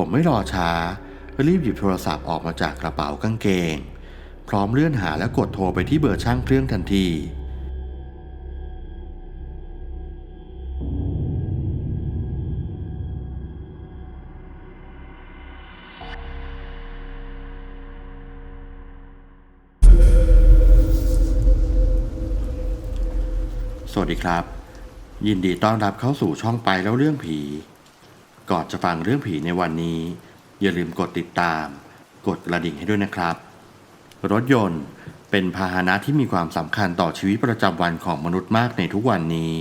ผมไม่รอช้า รีบหยิบโทรศัพท์ออกมาจากกระเป๋ากางเกง พร้อมเลื่อนหาและกดโทรไปที่เบอร์ช่างเครื่องทันที สวัสดีครับ ยินดีต้อนรับเข้าสู่ช่องไปแล้วเรื่องผี ก่อนจะฟังเรื่องผีในวันนี้ อย่าลืมกดติดตาม กดกระดิ่งให้ด้วยนะครับ รถยนต์เป็นพาหนะที่มีความสำคัญต่อชีวิตประจำวันของมนุษย์มากในทุกวันนี้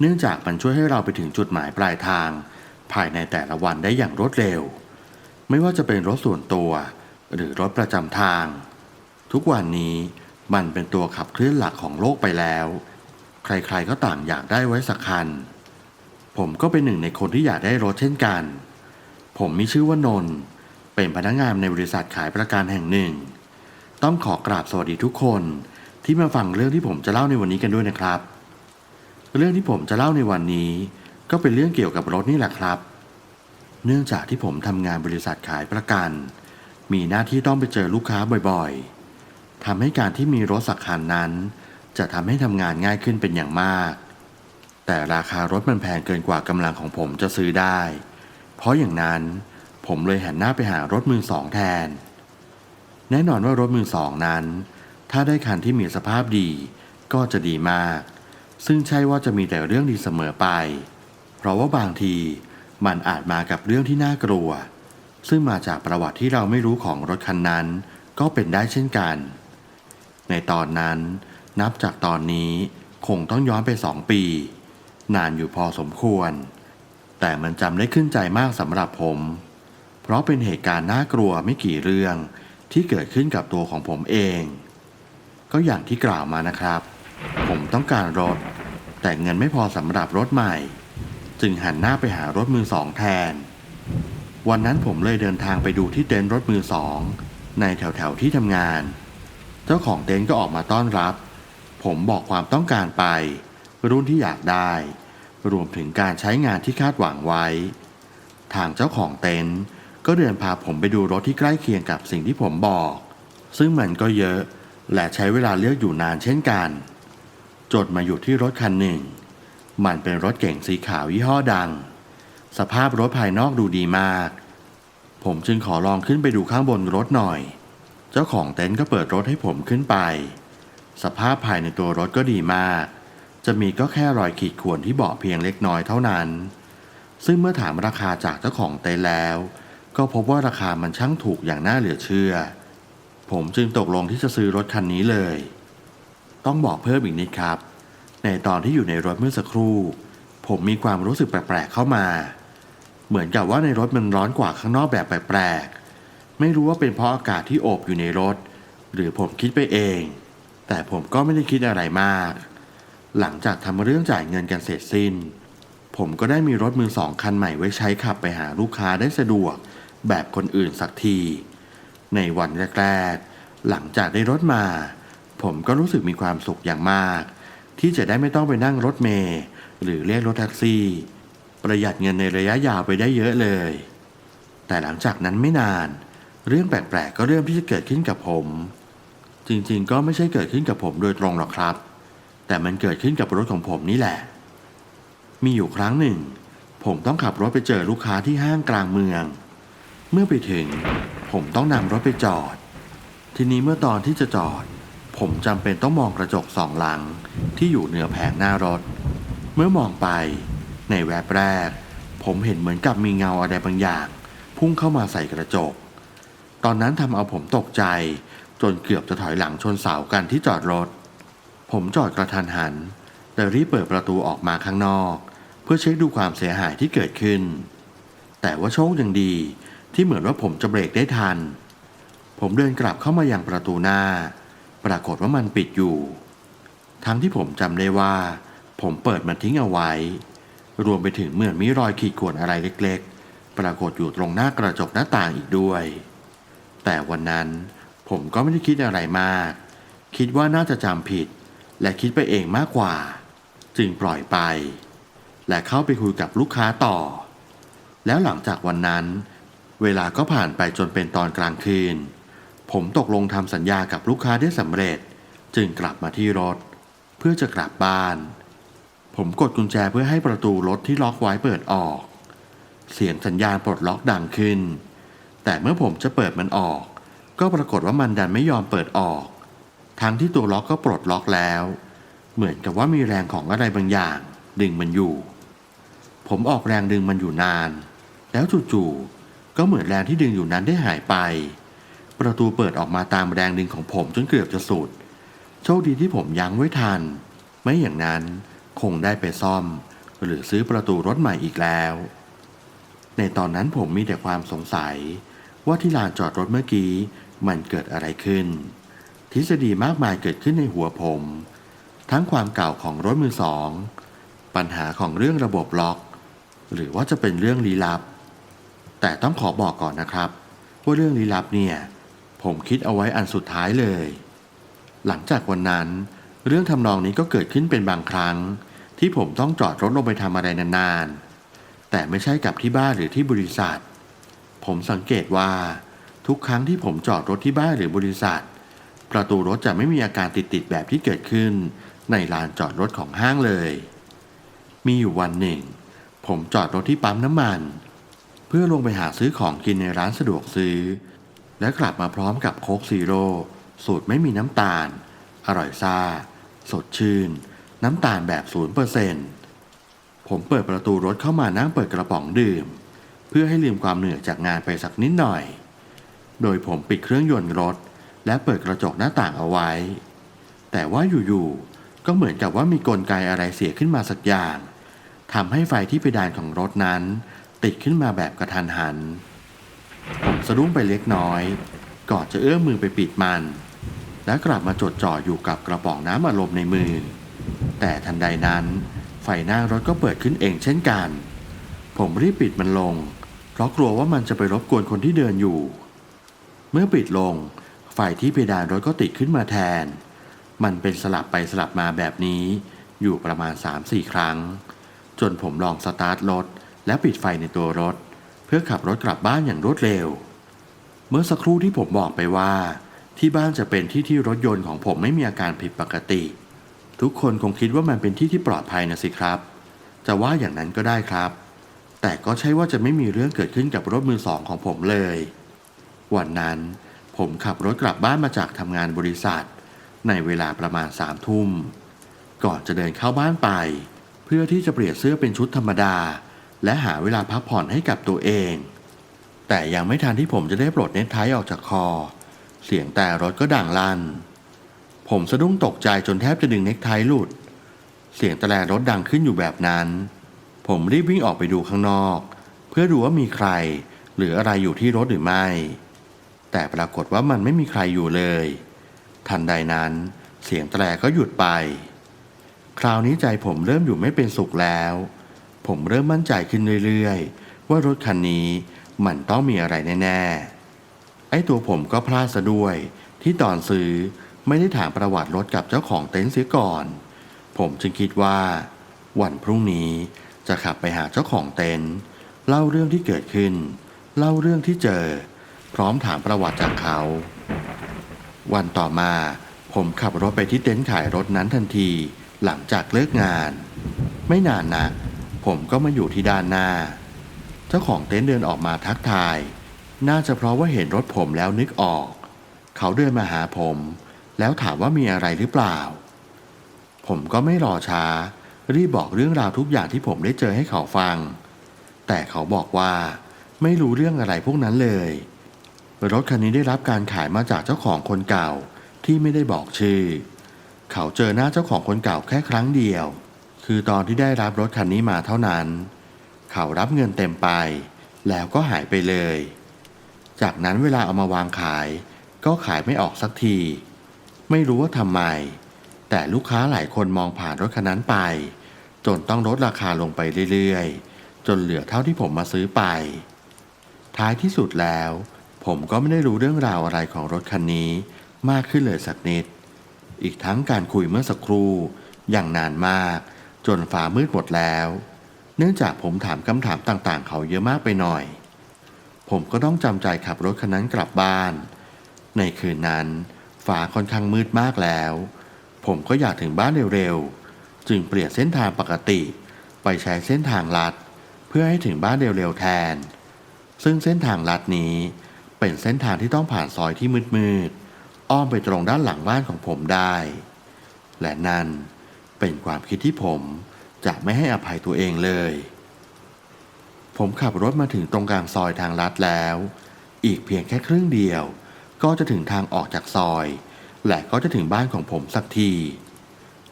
เนื่องจากมันช่วยให้เราไปถึงจุดหมายปลายทาง ภายในแต่ละวันได้อย่างรวดเร็ว ไม่ว่าจะเป็นรถส่วนตัว หรือรถประจำทาง ทุกวันนี้มันเป็นตัวขับเคลื่อนหลักของโลกไปแล้ว ใครๆก็ต่างอยากได้ไว้สักคัน ผมก็เป็นหนึ่งในคนที่อยากได้รถเช่นกัน ผมมีชื่อว่านนท์เป็นพนักงานในบริษัทขายประกันแห่งหนึ่ง ต้องขอกราบสวัสดีทุกคนที่มาฟังเรื่องที่ผมจะเล่าในวันนี้กันด้วยนะครับ เรื่องที่ผมจะเล่าในวันนี้ ก็เป็นเรื่องเกี่ยวกับรถนี่แหละครับ เนื่องจากที่ผมทำงานบริษัทขายประกัน มีหน้าที่ต้องไปเจอลูกค้าบ่อยๆทำให้การที่มีรถสักคันนั้น จะทำให้ทำงานง่ายขึ้นเป็นอย่างมาก แต่ราคารถมันแพงเกินกว่ากำลังของผมจะซื้อได้ เพราะอย่างนั้นผมเลยหันหน้าไปหารถมือสองแทน แน่นอนว่ารถมือสองนั้น ถ้าได้คันที่มีสภาพดีก็จะดีมาก ซึ่งใช่ว่าจะมีแต่เรื่องดีเสมอไป เพราะว่าบางทีมันอาจมากับเรื่องที่น่ากลัว ซึ่งมาจากประวัติที่เราไม่รู้ของรถคันนั้น ก็เป็นได้เช่นกัน ในตอนนั้น นับจากตอนนี้คงต้องย้อนไปสองปี นานอยู่พอสมควร แต่มันจำได้ขึ้นใจมากสำหรับผม เพราะเป็นเหตุการณ์น่ากลัวไม่กี่เรื่องที่เกิดขึ้นกับตัวของผมเอง ก็อย่างที่กล่าวมานะครับ ผมต้องการรถ แต่เงินไม่พอสำหรับรถใหม่ จึงหันหน้าไปหารถมือสองแทน วันนั้นผมเลยเดินทางไปดูที่เต็นท์รถมือสอง ในแถวๆที่ทำงาน เจ้าของเต็นท์ก็ออกมาต้อนรับ ผมบอกความต้องการไป รุ่นที่อยากได้ รวมถึงการใช้งานที่คาดหวังไว้ ทางเจ้าของเต็นท์ก็เดินพาผมไปดูรถที่ใกล้เคียงกับสิ่งที่ผมบอก ซึ่งมันก็เยอะและใช้เวลาเลือกอยู่นานเช่นกัน จดมาอยู่ที่รถคันหนึ่ง มันเป็นรถเก๋งสีขาวยี่ห้อดัง สภาพรถภายนอกดูดีมาก ผมจึงขอลองขึ้นไปดูข้างบนรถหน่อย เจ้าของเต็นท์ก็เปิดรถให้ผมขึ้นไป สภาพภายในตัวรถก็ดีมาก จะมีก็แค่รอยขีดข่วนที่เบาะเพียงเล็กน้อยเท่านั้น ซึ่งเมื่อถามราคาจากเจ้าของเต็นท์แล้ว ก็พบว่าราคามันช่างถูกอย่างน่าเหลือเชื่อ ผมจึงตกลงที่จะซื้อรถคันนี้เลย ต้องบอกเพิ่มอีกนิดครับ ในตอนที่อยู่ในรถเมื่อสักครู่ ผมมีความรู้สึกแปลกๆเข้ามา เหมือนกับว่าในรถมันร้อนกว่าข้างนอกแบบแปลกๆ ไม่รู้ว่าเป็นเพราะอากาศที่โอบอยู่ในรถ หรือผมคิดไปเอง แต่ผมก็ไม่ได้คิดอะไรมาก หลังจากทำเรื่องจ่ายเงินกันเสร็จสิ้น ผมก็ได้มีรถมือสองคันใหม่ไว้ใช้ขับไปหาลูกค้าได้สะดวก แบบคนอื่นสักที ในวันแรกๆหลังจากได้รถมา ผมก็รู้สึกมีความสุขอย่างมาก ที่จะได้ไม่ต้องไปนั่งรถเมล์หรือเรียกรถแท็กซี่ ประหยัดเงินในระยะยาวไปได้เยอะเลย แต่หลังจากนั้นไม่นาน เรื่องแปลกๆก็เริ่มที่จะเกิดขึ้นกับผม จริงๆ ก็ไม่ใช่เกิดขึ้นกับผมโดยตรงหรอกครับ แต่มันเกิดขึ้นกับรถของผมนี่แหละ มีอยู่ครั้งหนึ่ง ผมต้องขับรถไปเจอลูกค้าที่ห้างกลางเมือง เมื่อไปถึง ผมต้องนำรถไปจอด ทีนี้เมื่อตอนที่จะจอด ผมจำเป็นต้องมองกระจกสองหลังที่อยู่เหนือแผงหน้ารถ เมื่อมองไป ในแวบแรก ผมเห็นเหมือนกับมีเงาอะไรบางอย่าง พุ่งเข้ามาใส่กระจก ตอนนั้นทำเอาผมตกใจ จนเกือบจะถอยหลังชนเสากันที่จอดรถ ผมจอดกระทันหัน แต่รีบเปิดประตูออกมาข้างนอก เพื่อเช็คดูความเสียหายที่เกิดขึ้น แต่ว่าโชคยังดีที่เหมือนว่าผมจะเบรกได้ทัน ผมเดินกลับเข้ามายังประตูหน้า ปรากฏว่ามันปิดอยู่ ทั้งที่ผมจำได้ว่า ผมเปิดมันทิ้งเอาไว้ รวมไปถึงเหมือนมีรอยขีดข่วนอะไรเล็กๆ ปรากฏอยู่ตรงหน้ากระจกหน้าต่างอีกด้วย แต่วันนั้นผมก็ไม่ได้คิดอะไรมาก คิดว่าน่าจะจำผิด และคิดไปเองมากกว่า จึงปล่อยไป และเข้าไปคุยกับลูกค้าต่อ แล้วหลังจากวันนั้น เวลาก็ผ่านไปจนเป็นตอนกลางคืน ผมตกลงทำสัญญากับลูกค้าได้สำเร็จ จึงกลับมาที่รถ เพื่อจะกลับบ้าน ผมกดกุญแจเพื่อให้ประตูรถที่ล็อกไว้เปิดออก เสียงสัญญาณปลดล็อกดังขึ้น แต่เมื่อผมจะเปิดมันออก ก็ปรากฏว่ามันดันไม่ยอมเปิดออก ทั้งที่ตัวล็อกก็ปลดล็อกแล้ว เหมือนกับว่ามีแรงของอะไรบางอย่าง ดึงมันอยู่ ผมออกแรงดึงมันอยู่นาน แล้วจู่ๆก็เหมือนแรงที่ดึงอยู่นั้นได้หายไป ประตูเปิดออกมาตามแรงดึงของผมจนเกือบจะสุด โชคดีที่ผมยั้งไว้ทัน ไม่อย่างนั้นคงได้ไปซ่อม หรือซื้อประตูรถใหม่อีกแล้ว ในตอนนั้นผมมีแต่ความสงสัย ว่าที่ลานจอดรถเมื่อกี้มันเกิดอะไรขึ้น ทฤษฎีมากมายเกิดขึ้นในหัวผม ทั้งความเก่าของรถมือสอง ปัญหาของเรื่องระบบล็อก หรือว่าจะเป็นเรื่องลี้ลับ แต่ต้องขอบอกก่อนนะครับ ว่าเรื่องลี้ลับเนี่ย ผมคิดเอาไว้อันสุดท้ายเลย หลังจากวันนั้น เรื่องทำนองนี้ก็เกิดขึ้นเป็นบางครั้ง ที่ผมต้องจอดรถลงไปทำอะไรนานๆ แต่ไม่ใช่กับที่บ้านหรือที่บริษัท ผมสังเกตว่าทุกครั้งที่ผมจอดรถที่บ้านหรือบริษัท ประตูรถจะไม่มีอาการติดๆแบบที่เกิดขึ้น ในลานจอดรถของห้างเลย มีอยู่วันหนึ่ง ผมจอดรถที่ปั๊มน้ำมัน เพื่อลงไปหาซื้อของกินในร้านสะดวกซื้อ และกลับมาพร้อมกับโค้กซีโร่สูตรไม่มีน้ำตาล อร่อยซ่า สดชื่น น้ำตาลแบบศูนย์เปอร์เซ็นต์ผมเปิดประตูรถเข้ามานั่งเปิดกระป๋องดื่ม เพื่อให้ลืมความเหนื่อยจากงานไปสักนิดหน่อย โดยผมปิดเครื่องยนต์รถ และเปิดกระจกหน้าต่างเอาไว้ แต่ว่าอยู่ๆ ก็เหมือนกับว่ามีกลไกอะไรเสียขึ้นมาสักอย่างทำให้ไฟที่เพดานของรถนั้น ติดขึ้นมาแบบกระทันหัน ผมสะดุ้งไปเล็กน้อย ก่อนจะเอื้อมมือไปปิดมัน แล้วกลับมาจดจ่ออยู่กับกระป๋องน้ำอารมณ์ในมือ แต่ทันใดนั้น ไฟหน้ารถก็เปิดขึ้นเองเช่นกัน ผมรีบปิดมันลง เพราะกลัวว่ามันจะไปรบกวนคนที่เดินอยู่ เมื่อปิดลง ไฟที่เพดานรถก็ติดขึ้นมาแทน มันเป็นสลับไปสลับมาแบบนี้ อยู่ประมาณ 3-4 ครั้ง จนผมลองสตาร์ทรถ และปิดไฟในตัวรถ เพื่อขับรถกลับบ้านอย่างรวดเร็ว เมื่อสักครู่ที่ผมบอกไปว่า ที่บ้านจะเป็นที่ที่รถยนต์ของผมไม่มีอาการผิดปกติ ทุกคนคงคิดว่ามันเป็นที่ที่ปลอดภัยนะสิครับ จะว่าอย่างนั้นก็ได้ครับ แต่ก็ใช่ว่าจะไม่มีเรื่องเกิดขึ้นกับรถมือสองของผมเลย วันนั้น ผมขับรถกลับบ้านมาจากทำงานบริษัท ในเวลาประมาณสามทุ่ม ก่อนจะเดินเข้าบ้านไป เพื่อที่จะเปลี่ยนเสื้อเป็นชุดธรรมดา และหาเวลาพักผ่อนให้กับตัวเอง แต่ยังไม่ทันที่ผมจะได้ปลดเน็ตไทออกจากคอ เสียงแต่รถก็ดังลั่น ผมสะดุ้งตกใจจนแทบจะดึงเน็กไทหลุด เสียงแตรรถดังขึ้นอยู่แบบนั้น ผมรีบวิ่งออกไปดูข้างนอก เพื่อดูว่ามีใคร หรืออะไรอยู่ที่รถหรือไม่ แต่ปรากฏว่ามันไม่มีใครอยู่เลย ทันใดนั้นเสียงแตรก็หยุดไป คราวนี้ใจผมเริ่มอยู่ไม่เป็นสุขแล้ว ผมเริ่มมั่นใจขึ้นเรื่อยๆ ว่ารถคันนี้มันต้องมีอะไรแน่ๆ ไอ้ตัวผมก็พลาดซะด้วย ที่ตอนซื้อไม่ได้ถามประวัติรถกับเจ้าของเต็นท์เสียก่อน ผมจึงคิดว่า วันพรุ่งนี้จะขับไปหาเจ้าของเต็นท์เล่าเรื่องที่เกิดขึ้น เล่าเรื่องที่เจอ พร้อมถามประวัติจากเขา วันต่อมาผมขับรถไปที่เต็นท์ขายรถนั้นทันที หลังจากเลิกงาน ไม่นานนัก ผมก็มาอยู่ที่ด้านหน้า เจ้าของเต็นท์เดินออกมาทักทาย น่าจะเพราะว่าเห็นรถผมแล้วนึกออก เขาเดินมาหาผม แล้วถามว่ามีอะไรหรือเปล่า ผมก็ไม่รอช้า รีบบอกเรื่องราวทุกอย่างที่ผมได้เจอให้เขาฟัง แต่เขาบอกว่า ไม่รู้เรื่องอะไรพวกนั้นเลย รถคันนี้ได้รับการขายมาจากเจ้าของคนเก่าที่ไม่ได้บอกชื่อ เขาเจอหน้าเจ้าของคนเก่าแค่ครั้งเดียว คือตอนที่ได้รับรถคันนี้มาเท่านั้น เขารับเงินเต็มไป แล้วก็หายไปเลย จากนั้นเวลาเอามาวางขาย ก็ขายไม่ออกสักที ไม่รู้ว่าทำไม แต่ลูกค้าหลายคนมองผ่านรถคันนั้นไป จนต้องลดราคาลงไปเรื่อยๆ จนเหลือเท่าที่ผมมาซื้อไป ท้ายที่สุดแล้ว ผมก็ไม่ได้รู้เรื่องราวอะไรของรถคันนี้มากขึ้นเลยสักนิด อีกทั้งการคุยเมื่อสักครู่อย่างนานมาก จนฟ้ามืดหมดแล้ว เนื่องจากผมถามคำถามต่างๆ เขาเยอะมากไปหน่อยผผมก็ต้องจำใจขับรถคันนั้นกลับบ้าน ในคืนนั้นฟ้าค่อนข้างมืดมากแล้ว ผมก็อยากถึงบ้านเร็วๆ จึงเปลี่ยนเส้นทางปกติ ไปใช้เส้นทางลัด เพื่อให้ถึงบ้านเร็วๆแทน ซึ่งเส้นทางลัดนี้ เป็นเส้นทางที่ต้องผ่านซอยที่มืดๆ อ้อมไปตรงด้านหลังบ้านของผมได้ และนั่นเป็นความคิดที่ผมจะไม่ให้อภัยตัวเองเลย ผมขับรถมาถึงตรงกลางซอยทางลัดแล้ว อีกเพียงแค่ครึ่งเดียว ก็จะถึงทางออกจากซอย และก็จะถึงบ้านของผมสักที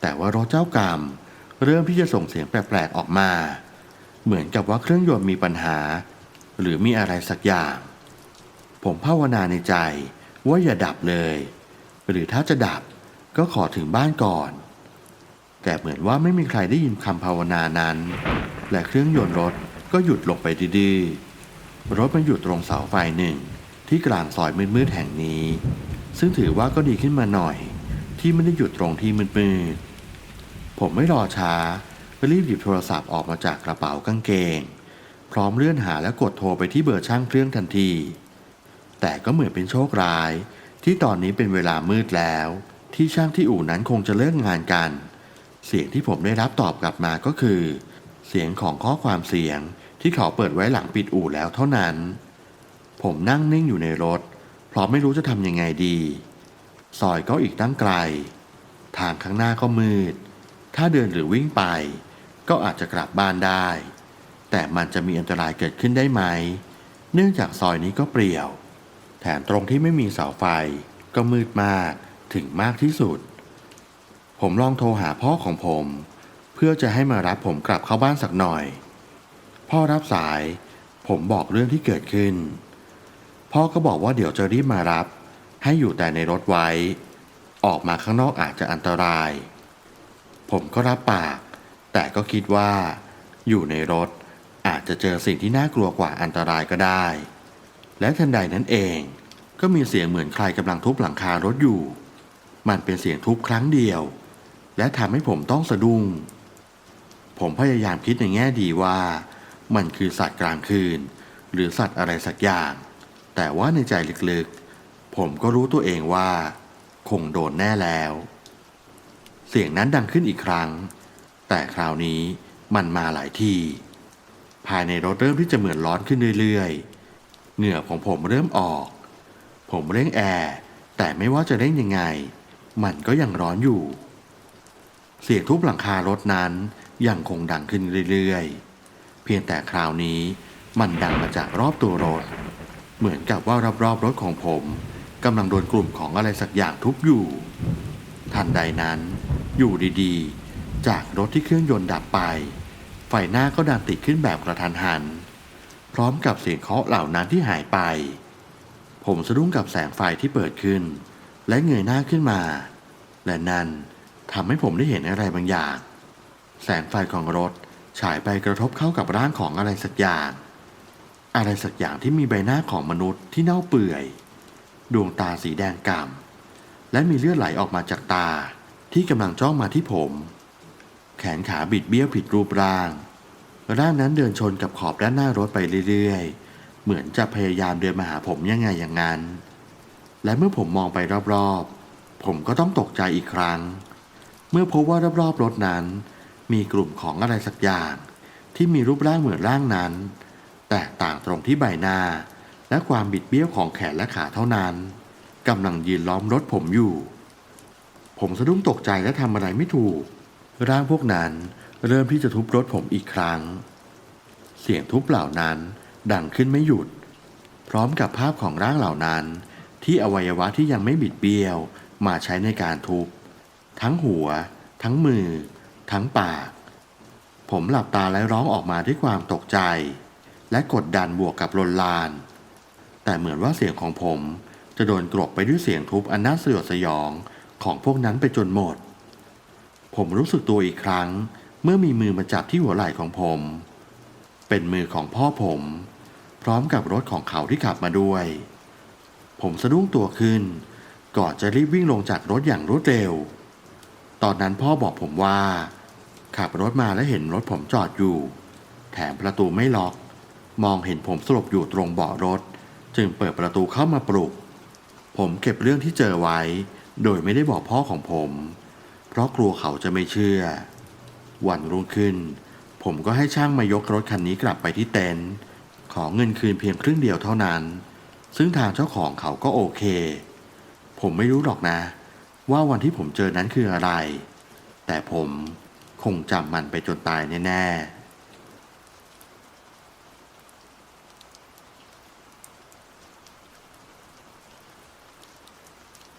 แต่ว่ารถเจ้ากรรม เริ่มที่จะส่งเสียงแปลกๆออกมา เหมือนกับว่าเครื่องยนต์มีปัญหา หรือมีอะไรสักอย่าง ผมภาวนาในใจว่าอย่าดับเลย หรือถ้าจะดับก็ขอถึงบ้านก่อน แต่เหมือนว่าไม่มีใครได้ยินคำภาวนานั้น และเครื่องยนต์รถก็หยุดลงไปดื้อๆรถมันหยุดตรงเสาไฟหนึ่ง ที่กลางซอยมืดๆแห่งนี้ ซึ่งถือว่าก็ดีขึ้นมาหน่อย ที่ไม่ได้หยุดตรงที่มืดๆผมไม่รอช้ารีบหยิบโทรศัพท์ออกมาจากกระเป๋ากางเกง พร้อมเลื่อนหาและกดโทรไปที่เบอร์ช่างเครื่องทันที แต่ก็เหมือนเป็นโชคร้าย ที่ตอนนี้เป็นเวลามืดแล้ว ที่ช่างที่อู่นั้นคงจะเลิกงานกัน เสียงที่ผมได้รับตอบกลับมาก็คือ เสียงของข้อความเสียงที่เขาเปิดไว้หลังปิดอู่แล้วเท่านั้น ผมนั่งนิ่งอยู่ในรถ เพราะไม่รู้จะทำยังไงดี ซอยก็อีกตั้งไกล ทางข้างหน้าก็มืด ถ้าเดินหรือวิ่งไป ก็อาจจะกลับบ้านได้ แต่มันจะมีอันตรายเกิดขึ้นได้ไหม เนื่องจากซอยนี้ก็เปลี่ยว มตรงที่ไม่มีเสาไฟ ก็มืดมากถึงมากที่สุด ผมลองโทรหาพ่อของผม เพื่อจะให้มารับผมกลับเข้าบ้านสักหน่อย พ่อรับสายผมบอกเรื่องที่เกิดขึ้น พ่อก็บอกว่าเดี๋ยวจะรีบมารับ ให้อยู่แต่ในรถไว้ ออกมาข้างนอกอาจจะอันตราย ผมก็รับปาก แต่ก็คิดว่า อยู่ในรถอาจจะเจอสิ่งที่น่ากลัวกว่าอันตรายก็ได้ และทันใดนั้นเอง ก็มีเสียงเหมือนใครกำลังทุบหลังคารถอยู่ มันเป็นเสียงทุบครั้งเดียว และทำให้ผมต้องสะดุ้ง ผมพยายามคิดในแง่ดีว่า มันคือสัตว์กลางคืน หรือสัตว์อะไรสักอย่าง แต่ว่าในใจลึกๆ ผมก็รู้ตัวเองว่า คงโดนแน่แล้ว เสียงนั้นดังขึ้นอีกครั้ง แต่คราวนี้มันมาหลายที่ภายในรถเริ่มที่จะเหมือนร้อนขึ้นเรื่อยๆ เหงื่อของผมเริ่มออก ผมเร่งแอร์แต่ไม่ว่าจะเร่งยังไง มันก็ยังร้อนอยู่ เสียงทุบหลังคารถนั้นยังคงดังขึ้นเรื่อยๆ เพียงแต่คราวนี้มันดังมาจากรอบตัวรถ เหมือนกับว่ารอบๆรถของผมกำลังโดนกลุ่มของอะไรสักอย่างทุบอยู่ ทันใดนั้น อยู่ดีๆ จากรถที่เครื่องยนต์ดับไป ไฟหน้าก็ดังติดขึ้นแบบกระทันหัน พร้อมกับเสียงเคาะเหล่านั้นที่หายไป ผมสะดุ้งกับแสงไฟที่เปิดขึ้น และเงยหน้าขึ้นมา และนั่นทำให้ผมได้เห็นอะไรบางอย่าง แสงไฟของรถฉายไปกระทบเข้ากับร่างของอะไรสักอย่าง อะไรสักอย่างที่มีใบหน้าของมนุษย์ที่เน่าเปื่อย ดวงตาสีแดงกล่ำและมีเลือดไหลออกมาจากตาที่กำลังจ้องมาที่ผม แขนขาบิดเบี้ยวผิดรูปร่าง ร่างนั้นเดินชนกับขอบด้านหน้ารถไปเรื่อยๆ เหมือนจะพยายามเดินมาหาผมยังไงอย่างนั้น และเมื่อผมมองไปรอบๆ ผมก็ต้องตกใจอีกครั้ง เมื่อพบว่ารอบๆรถนั้น มีกลุ่มของอะไรสักอย่างที่มีรูปร่างเหมือนร่างนั้น แตกต่างตรงที่ใบหน้า และความบิดเบี้ยวของแขนและขาเท่านั้นกำลังยืนล้อมรถผมอยู่ ผมสะดุ้งตกใจและทำอะไรไม่ถูก ร่างพวกนั้นเริ่มที่จะทุบรถผมอีกครั้ง เสียงทุบเหล่านั้นดังขึ้นไม่หยุด พร้อมกับภาพของร่างเหล่านั้น ที่อวัยวะที่ยังไม่บิดเบี้ยว มาใช้ในการทุบ ทั้งหัว ทั้งมือ ทั้งปาก ผมหลับตาและร้องออกมาด้วยความตกใจ และกดดันบวกกับลนลาน แต่เหมือนว่าเสียงของผมจะโดนกลบไปด้วยเสียงทุบอันน่าสยดสยองของพวกนั้นไปจนหมด ผมรู้สึกตัวอีกครั้ง เมื่อมีมือมาจับที่หัวไหล่ของผม เป็นมือของพ่อผม พร้อมกับรถของเขาที่ขับมาด้วย ผมสะดุ้งตัวขึ้น ก่อนจะรีบวิ่งลงจากรถอย่างรวดเร็ว ตอนนั้นพ่อบอกผมว่า ขับรถมาและเห็นรถผมจอดอยู่ แถมประตูไม่ล็อก มองเห็นผมสลบอยู่ตรงเบาะรถ จึงเปิดประตูเข้ามาปลุก ผมเก็บเรื่องที่เจอไว้ โดยไม่ได้บอกพ่อของผม ราะกลัวเขาจะไม่เชื่อ วันรุ่งขึ้น ผมก็ให้ช่างมายกรถคันนี้กลับไปที่เต็นท์ขอเงินคืนเพียงครึ่งเดียวเท่านั้น ซึ่งทางเจ้าของเขาก็โอเค ผมไม่รู้หรอกนะ ว่าวันที่ผมเจอนั้นคืออะไร แต่ผมคงจำมันไปจนตายแน่ๆ